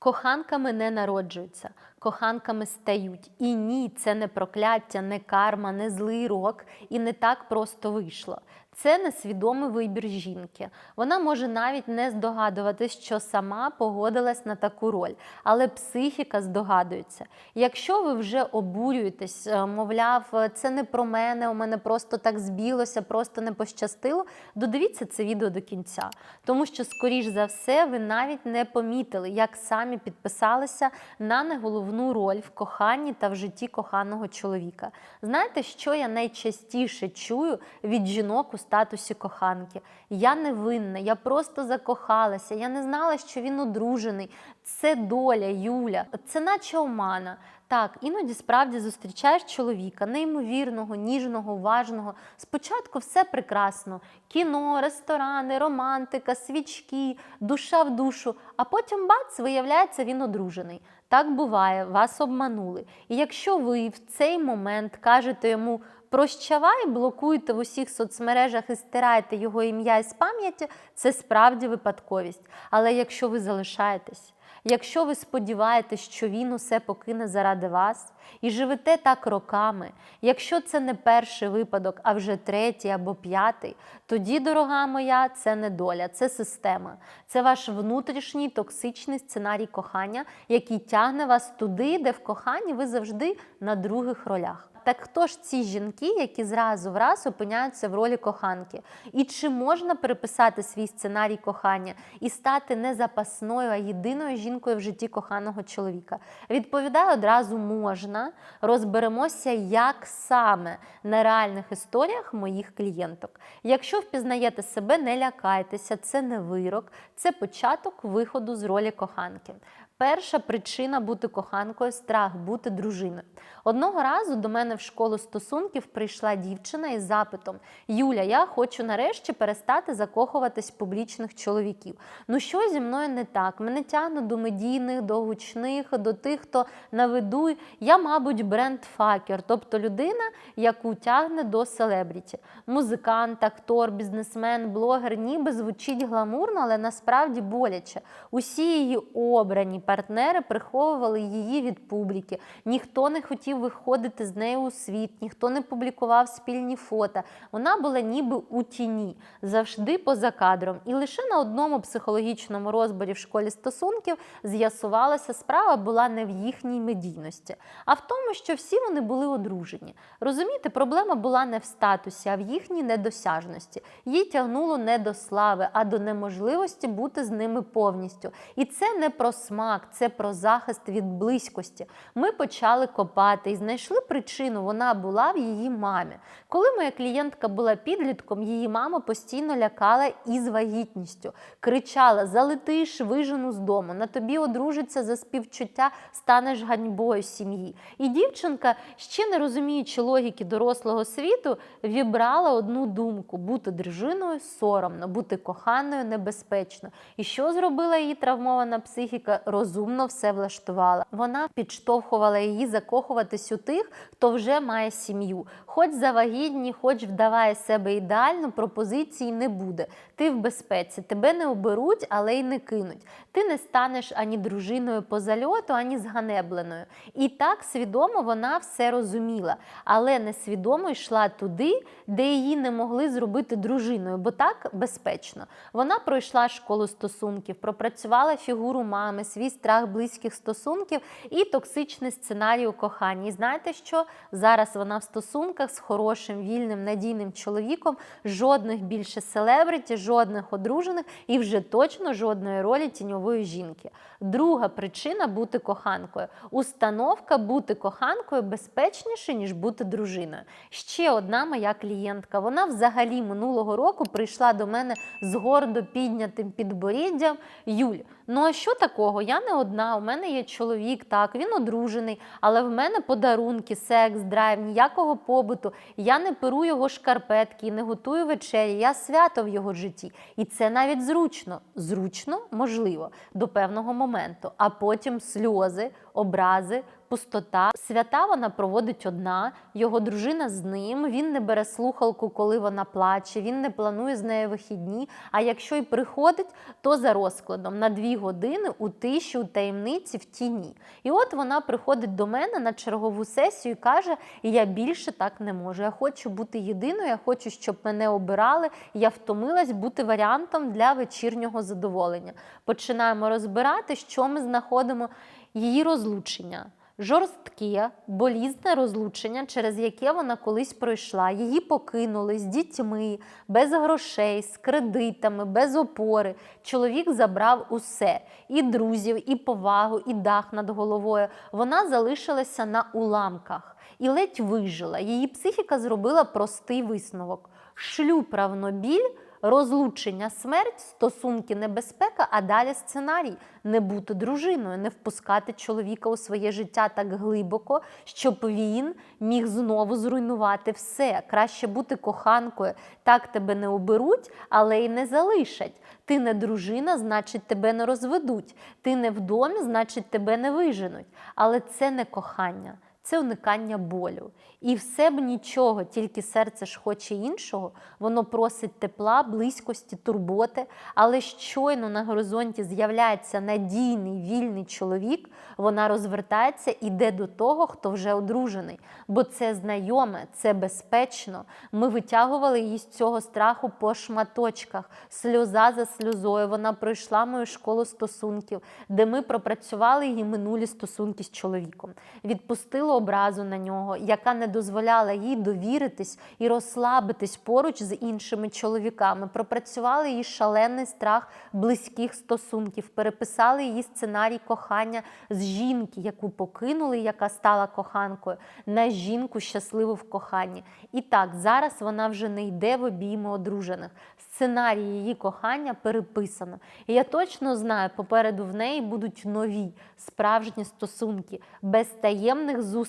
Коханками не народжуються, коханками стають. І ні, це не прокляття, не карма, не злий рок, і не так просто вийшло. Це несвідомий вибір жінки. Вона може навіть не здогадуватись, що сама погодилась на таку роль, але психіка здогадується. Якщо ви вже обурюєтесь, е, мовляв, це не про мене, у мене просто так збілося, просто не пощастило, додивіться це відео до кінця, тому що, скоріш за все, ви навіть не помітили, як самі підписалися на неголовну роль в коханні та в житті коханого чоловіка. Знаєте, що я найчастіше чую від жінок у статусі коханки? Я не винна, я просто закохалася, я не знала, що він одружений. Це доля, Юля, це наче омана. Так, іноді справді зустрічаєш чоловіка, неймовірного, ніжного, уважного. Спочатку все прекрасно: кіно, ресторани, романтика, свічки, душа в душу. А потім бац, виявляється, він одружений. Так буває, вас обманули. І якщо ви в цей момент кажете йому прощавай, блокуєте в усіх соцмережах і стираєте його ім'я із пам'яті, це справді випадковість. Але якщо ви залишаєтесь, Якщо ви сподіваєтесь, що він усе покине заради вас і живете так роками, якщо це не перший випадок, а вже третій або п'ятий, тоді, дорога моя, це не доля, це система, це ваш внутрішній токсичний сценарій кохання, який тягне вас туди, де в коханні ви завжди на других ролях. Так хто ж ці жінки, які зразу в раз опиняються в ролі коханки? І чи можна переписати свій сценарій кохання і стати не запасною, а єдиною жінкою в житті коханого чоловіка? Відповідаю одразу можна. Розберемося, як саме на реальних історіях моїх клієнток. Якщо впізнаєте себе, не лякайтеся, це не вирок, це початок виходу з ролі коханки. Перша причина бути коханкою страх бути дружиною. Одного разу до мене в школу стосунків прийшла дівчина із запитом: Юля, я хочу нарешті перестати закохуватись в публічних чоловіків. Ну що зі мною не так? Мене тягне до медійних, до гучних, до тих, хто на виду. Я, мабуть, бренд-факер, тобто людина, яку тягне до селебріті. Музикант, актор, бізнесмен, блогер, ніби звучить гламурно, але насправді боляче. Усі її обрані партнери приховували її від публіки. Ніхто не хотів виходити з нею у світ, ніхто не публікував спільні фото. Вона була ніби у тіні, завжди поза кадром. І лише на одному психологічному розборі в школі стосунків з'ясувалася, справа була не в їхній медійності, а в тому, що всі вони були одружені. Розумієте, проблема була не в статусі, а в їхній недосяжності. Їй тягнуло не до слави, а до неможливості бути з ними повністю. І це не про смак, це про захист від близькості. Ми почали копати і знайшли причину. Вона була в її мамі. Коли моя клієнтка була підлітком, її мама постійно лякала із вагітністю, кричала: Залетиш, вижену з дому, на тобі одружиться за співчуття, станеш ганьбою сім'ї. І дівчинка, ще не розуміючи логіки дорослого світу, вібрала одну думку: бути дружиною соромно, бути коханою небезпечно. І що зробила її травмована психіка? Розумно все влаштувала. Вона підштовхувала її закохуватись у тих, хто вже має сім'ю. Хоч завагітні, хоч вдаває себе ідеально, пропозиції не буде. Ти в безпеці, тебе не оберуть, але й не кинуть. Ти не станеш ані дружиною по зальоту, ані зганебленою. І так свідомо вона все розуміла, але несвідомо йшла туди, де її не могли зробити дружиною, бо так безпечно. Вона пройшла школу стосунків, пропрацювала фігуру мами, свій страх близьких стосунків і токсичний сценарій у коханні. І знаєте що? Зараз вона в стосунках з хорошим, вільним, надійним чоловіком, жодних більше селебриті, жодних одружених і вже точно жодної ролі тіньової жінки. Друга причина бути коханкою. Установка бути коханкою безпечніше, ніж бути дружиною. Ще одна моя клієнтка. Вона взагалі минулого року прийшла до мене з гордо піднятим підборіддям. Юль, ну а що такого? Я не одна. У мене є чоловік, так, він одружений, але в мене подарунки, секс, драйв, ніякого побуту. Я не перу його шкарпетки, не готую вечері. Я свято в його житті. І це навіть зручно. Зручно, можливо, до певного моменту. А потім сльози, образи, пустота. Свята вона проводить одна, його дружина з ним. Він не бере слухалку, коли вона плаче. Він не планує з нею вихідні. А якщо й приходить, то за розкладом на дві години у тиші, у таємниці, в тіні. І от вона приходить до мене на чергову сесію і каже: Я більше так не можу. Я хочу бути єдиною, я хочу, щоб мене обирали. Я втомилась бути варіантом для вечірнього задоволення. Починаємо розбирати, що ми знаходимо її розлучення. Жорстке, болізне розлучення, через яке вона колись пройшла. Її покинули з дітьми, без грошей, з кредитами, без опори. Чоловік забрав усе: і друзів, і повагу, і дах над головою. Вона залишилася на уламках і ледь вижила. Її психіка зробила простий висновок: шлюб равнобіль. Розлучення, смерть, стосунки, небезпека, а далі сценарій не бути дружиною, не впускати чоловіка у своє життя так глибоко, щоб він міг знову зруйнувати все. Краще бути коханкою. Так тебе не оберуть, але й не залишать. Ти не дружина, значить, тебе не розведуть. Ти не в домі, значить, тебе не виженуть. Але це не кохання. Це уникання болю. І все б нічого, тільки серце ж хоче іншого, воно просить тепла, близькості, турботи. Але щойно на горизонті з'являється надійний вільний чоловік, вона розвертається і йде до того, хто вже одружений. Бо це знайоме, це безпечно. Ми витягували її з цього страху по шматочках, сльоза за сльозою. Вона пройшла мою школу стосунків, де ми пропрацювали її минулі стосунки з чоловіком. Відпустили образу на нього, яка не дозволяла їй довіритись і розслабитись поруч з іншими чоловіками. Пропрацювали її шалений страх близьких стосунків, переписали її сценарій кохання з жінки, яку покинули, яка стала коханкою, на жінку щасливу в коханні. І так, зараз вона вже не йде в обійми одружених. Сценарій її кохання переписано. І я точно знаю, попереду в неї будуть нові справжні стосунки, без таємних зустрічей,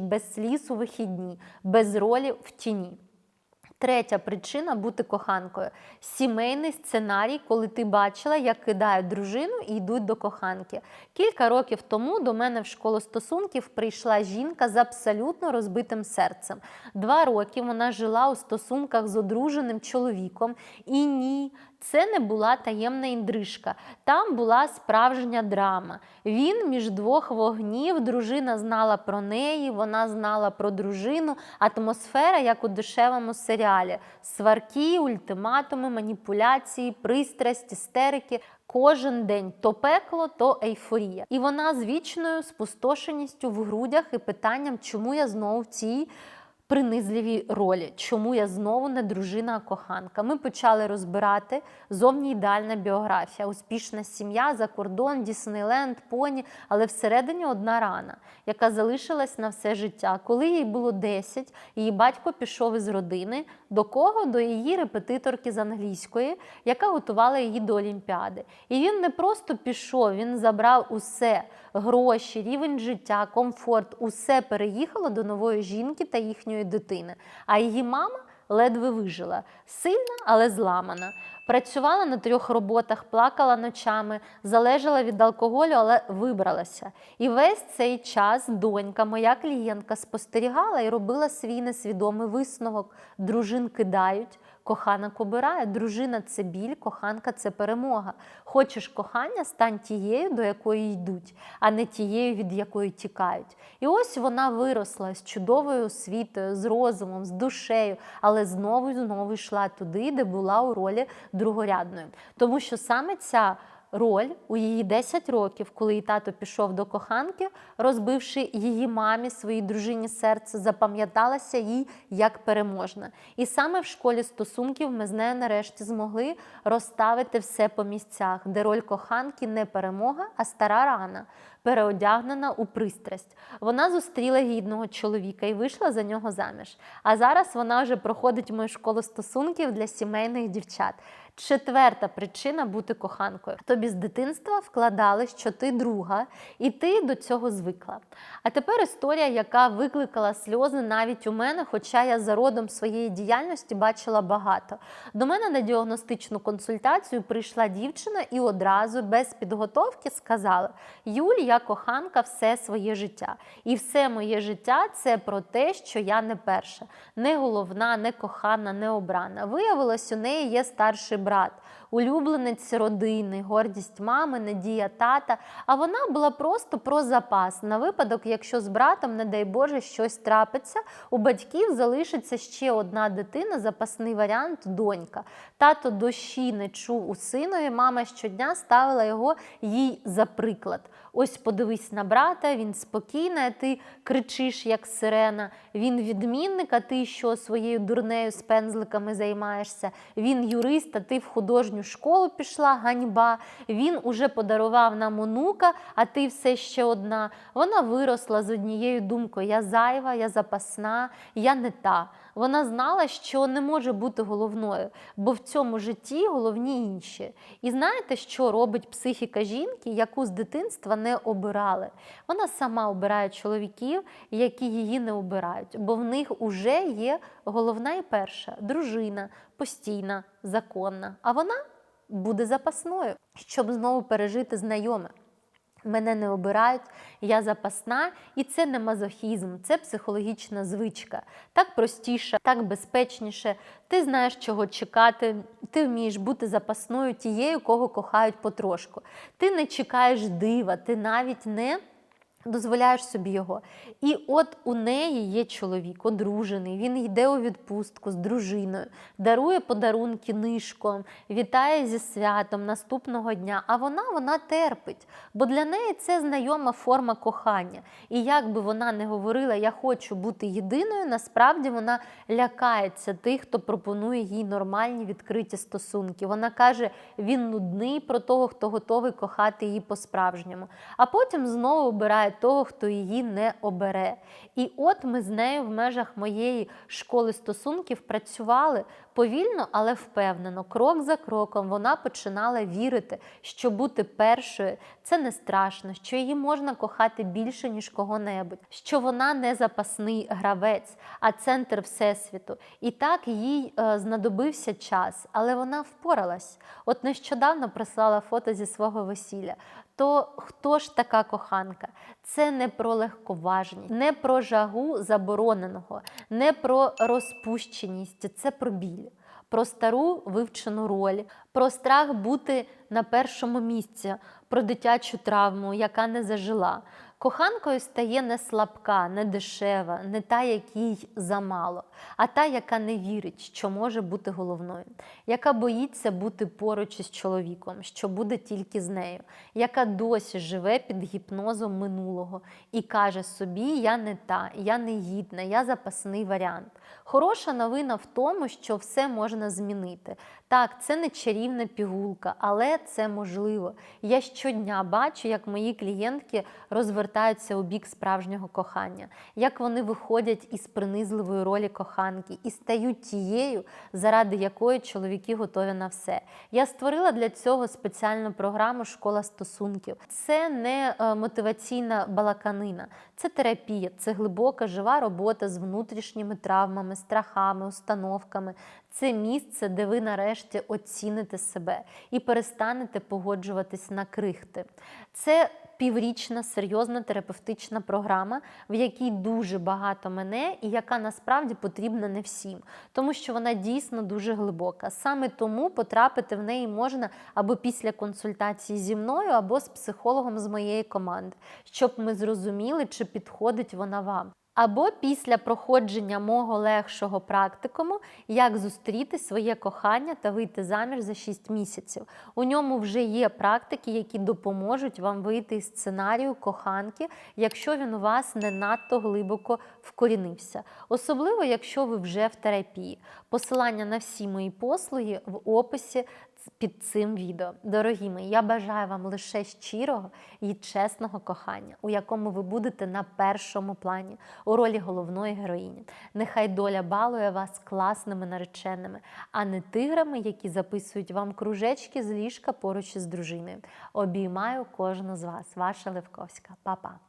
без сліз у вихідні, без ролі в тіні. Третя причина бути коханкою сімейний сценарій, коли ти бачила, як кидають дружину і йдуть до коханки. Кілька років тому до мене в школу стосунків прийшла жінка з абсолютно розбитим серцем. Два роки вона жила у стосунках з одруженим чоловіком, і ні, це не була таємна індрижка. Там була справжня драма. Він між двох вогнів, дружина знала про неї, вона знала про дружину. Атмосфера, як у дешевому серіалі: сварки, ультиматуми, маніпуляції, пристрасть, істерики. Кожен день то пекло, то ейфорія. І вона з вічною спустошеністю в грудях і питанням, чому я знову в цій принизливій ролі, чому я знову не дружина, а коханка. Ми почали розбирати зовні ідеальна біографія, успішна сім'я, за кордон, Діснейленд, поні, але всередині одна рана, яка залишилась на все життя. Коли їй було 10, її батько пішов із родини. До кого? До її репетиторки з англійської, яка готувала її до Олімпіади. І він не просто пішов, він забрав усе гроші, рівень життя, комфорт, усе переїхало до нової жінки та їхньої дитини. А її мама ледве вижила, сильна, але зламана. Працювала на трьох роботах, плакала ночами, залежала від алкоголю, але вибралася. І весь цей час донька, моя клієнтка, спостерігала і робила свій несвідомий висновок. Дружин кидають, коханок обирає. Дружина це біль, коханка це перемога. Хочеш кохання, стань тією, до якої йдуть, а не тією, від якої тікають. І ось вона виросла з чудовою освітою, з розумом, з душею, але знову і знову йшла туди, де була у ролі другорядної. Тому що саме ця роль у її 10 років, коли її тато пішов до коханки, розбивши її мамі, своїй дружині серце, запам'яталася їй як переможна. І саме в школі стосунків ми з нею нарешті змогли розставити все по місцях, де роль коханки не перемога, а стара рана. Переодягнена у пристрасть. Вона зустріла гідного чоловіка і вийшла за нього заміж. А зараз вона вже проходить мою школу стосунків для сімейних дівчат. Четверта причина бути коханкою. Тобі з дитинства вкладали, що ти друга, і ти до цього звикла. А тепер історія, яка викликала сльози навіть у мене, хоча я за родом своєї діяльності бачила багато. До мене на діагностичну консультацію прийшла дівчина і одразу без підготовки сказала: Юлі, я коханка все своє життя. І все моє життя це про те, що я не перша, не головна, не кохана, не обрана. Виявилось, у неї є старший брат, улюбленець родини, гордість мами, надія тата. А вона була просто про запас на випадок, якщо з братом, не дай Боже, щось трапиться, у батьків залишиться ще одна дитина, запасний варіант донька. Тато дощі не чув у синові. Мама щодня ставила його їй за приклад. Ось подивись на брата, він спокійний, а ти кричиш, як сирена. Він відмінник, а ти що своєю дурнею з пензликами займаєшся. Він юрист, а ти в художню школу пішла, ганьба. Він уже подарував нам онука, а ти все ще одна. Вона виросла з однією думкою: я зайва, я запасна, я не та. Вона знала, що не може бути головною, бо в цьому житті головні інші. І знаєте, що робить психіка жінки, яку з дитинства не обирали? Вона сама обирає чоловіків, які її не обирають, бо в них уже є головна і перша дружина, постійна, законна. А вона буде запасною, щоб знову пережити знайоме. Мене не обирають, я запасна, і це не мазохізм, це психологічна звичка. Так простіше, так безпечніше. Ти знаєш, чого чекати, ти вмієш бути запасною тією, кого кохають потрошку. Ти не чекаєш дива, ти навіть не дозволяєш собі його. І от у неї є чоловік, одружений, він йде у відпустку з дружиною, дарує подарунки нишком, вітає зі святом наступного дня. А вона вона терпить, бо для неї це знайома форма кохання. І як би вона не говорила, я хочу бути єдиною, насправді вона лякається тих, хто пропонує їй нормальні відкриті стосунки. Вона каже, він нудний про того, хто готовий кохати її по-справжньому. А потім знову обирає того, хто її не обере. І от ми з нею в межах моєї школи стосунків працювали повільно, але впевнено, крок за кроком вона починала вірити, що бути першою це не страшно, що її можна кохати більше, ніж кого-небудь, що вона не запасний гравець, а центр всесвіту. І так їй е, знадобився час, але вона впоралась. От нещодавно прислала фото зі свого весілля. То хто ж така коханка? Це не про легковажність, не про жагу забороненого, не про розпущеність, це про біль, про стару вивчену роль, про страх бути на першому місці, про дитячу травму, яка не зажила. Коханкою стає не слабка, не дешева, не та, якій замало, а та, яка не вірить, що може бути головною, яка боїться бути поруч із чоловіком, що буде тільки з нею, яка досі живе під гіпнозом минулого і каже собі: Я не та, я не гідна, я запасний варіант. Хороша новина в тому, що все можна змінити. Так, це не чарівна пігулка, але це можливо. Я щодня бачу, як мої клієнтки розвертаються у бік справжнього кохання, як вони виходять із принизливої ролі коханки і стають тією, заради якої чоловіки готові на все. Я створила для цього спеціальну програму Школа стосунків. Це не е, мотиваційна балаканина, це терапія, це глибока жива робота з внутрішніми травмами, страхами, установками. Це місце, де ви нарешті оціните себе і перестанете погоджуватись на крихти. Це піврічна серйозна терапевтична програма, в якій дуже багато мене, і яка насправді потрібна не всім, тому що вона дійсно дуже глибока. Саме тому потрапити в неї можна або після консультації зі мною, або з психологом з моєї команди, щоб ми зрозуміли, чи підходить вона вам. Або після проходження мого легшого практикуму, як зустріти своє кохання та вийти заміж за 6 місяців. У ньому вже є практики, які допоможуть вам вийти із сценарію коханки, якщо він у вас не надто глибоко вкорінився. Особливо, якщо ви вже в терапії. Посилання на всі мої послуги в описі під цим відео. Дорогі мої, я бажаю вам лише щирого і чесного кохання, у якому ви будете на першому плані. у ролі головної героїні. Нехай доля балує вас класними нареченими, а не тиграми, які записують вам кружечки з ліжка поруч із дружиною. Обіймаю кожну з вас. Ваша Левковська. Па-па.